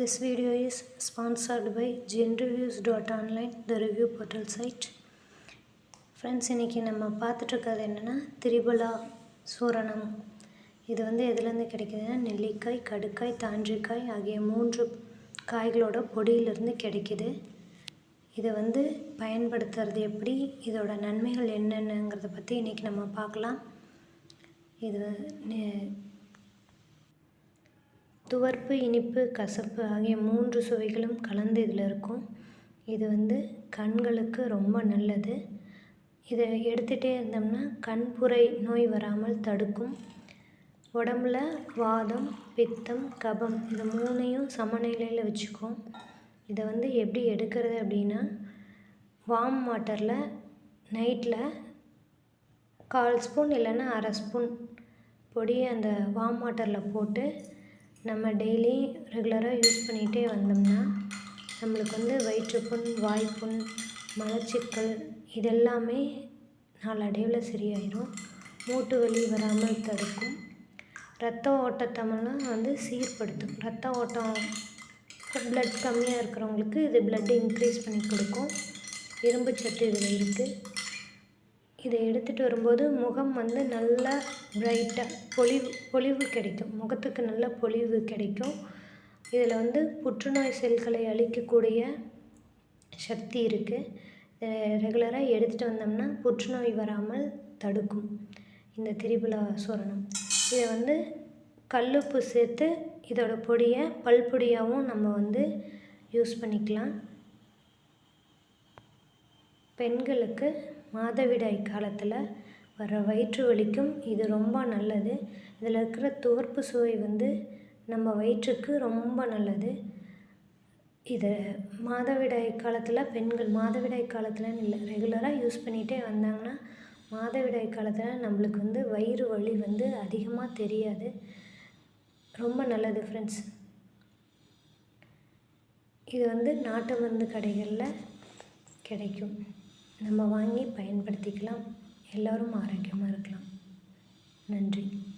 This video is sponsored by genreviews.online, the review portal site. Friends இன்றைக்கி நம்ம பார்த்துட்ருக்கிறது என்னென்னா திரிபலா சூரணம். இது வந்து எதுலேருந்து கிடைக்குதுன்னா நெல்லிக்காய் கடுக்காய் தாண்டிக்காய் ஆகிய மூன்று காய்களோட பொடியிலிருந்து கிடைக்கிது. இதை வந்து பயன்படுத்துறது எப்படி இதோட நன்மைகள் என்னென்னங்கிறத பற்றி இன்றைக்கி நம்ம பார்க்கலாம். இது துவர்ப்பு இனிப்பு கசப்பு ஆகிய மூன்று சுவைகளும் கலந்து இதில் இருக்கும். இது வந்து கண்களுக்கு ரொம்ப நல்லது. இதை எடுத்துகிட்டே இருந்தோம்னா கண்புரை நோய் வராமல் தடுக்கும். உடம்புல வாதம் பித்தம் கபம் இது மூணையும் சமநிலையில் வச்சுக்கும். இதை வந்து எப்படி எடுக்கிறது அப்படின்னா வார்ம் வாட்டரில் நைட்டில் கால் ஸ்பூன் இல்லைன்னா அரை ஸ்பூன் பொடியை அந்த வார்ம் வாட்டரில் போட்டு நம்ம டெய்லி ரெகுலராக யூஸ் பண்ணிகிட்டே வந்தோம்னா நம்மளுக்கு வந்து வயிற்றுப்புண் வாய்ப்புண் மலச்சிக்கல் இதெல்லாமே நாளடைவில் சரியாயிடும் மூட்டு வலி வராமல் தடுக்கும். ரத்த ஓட்டத்தமெல்லாம் வந்து சீர்படுத்தும். ரத்த ஓட்டம் பிளட் கம்மியாக இருக்கிறவங்களுக்கு இது பிளட் இன்க்ரீஸ் பண்ணி கொடுக்கும். இரும்பு சத்து இதில் இருக்குது இதை எடுத்துகிட்டு வரும்போது முகம் வந்து நல்லா பிரைட்டாக பொலிவு பொலிவு கிடைக்கும். முகத்துக்கு நல்ல பொலிவு கிடைக்கும். இதில் வந்து புற்றுநோய் செல்களை அழிக்கக்கூடிய சக்தி இருக்குது ரெகுலராக எடுத்துகிட்டு வந்தோம்னா புற்றுநோய் வராமல் தடுக்கும். இந்த திரிபுலா சூரணம். இதை வந்து கல்லுப்பு சேர்த்து இதோட பொடியை பல்பொடியாகவும் நம்ம வந்து யூஸ் பண்ணிக்கலாம். பெண்களுக்கு மாதவிடாய் காலத்தில் வர வயிற்று வலிக்கும். இது ரொம்ப நல்லது. இதில் இருக்கிற துவர்ப்பு சுவை வந்து நம்ம வயிற்றுக்கு ரொம்ப நல்லது. இதை மாதவிடாய் காலத்தில் பெண்கள் மாதவிடாய் காலத்தில் இல்லை ரெகுலராக யூஸ் பண்ணிகிட்டே வந்தாங்கன்னா மாதவிடாய் காலத்தில் நம்மளுக்கு வந்து வயிறு வலி வந்து அதிகமாக தெரியாது. ரொம்ப நல்லது ஃப்ரெண்ட்ஸ் இது வந்து நாட்டு மருந்து கடைகளில் கிடைக்கும். நம்ம வாங்கி பயன்படுத்திக்கலாம். எல்லோரும் ஆரோக்கியமாக இருக்கலாம். நன்றி.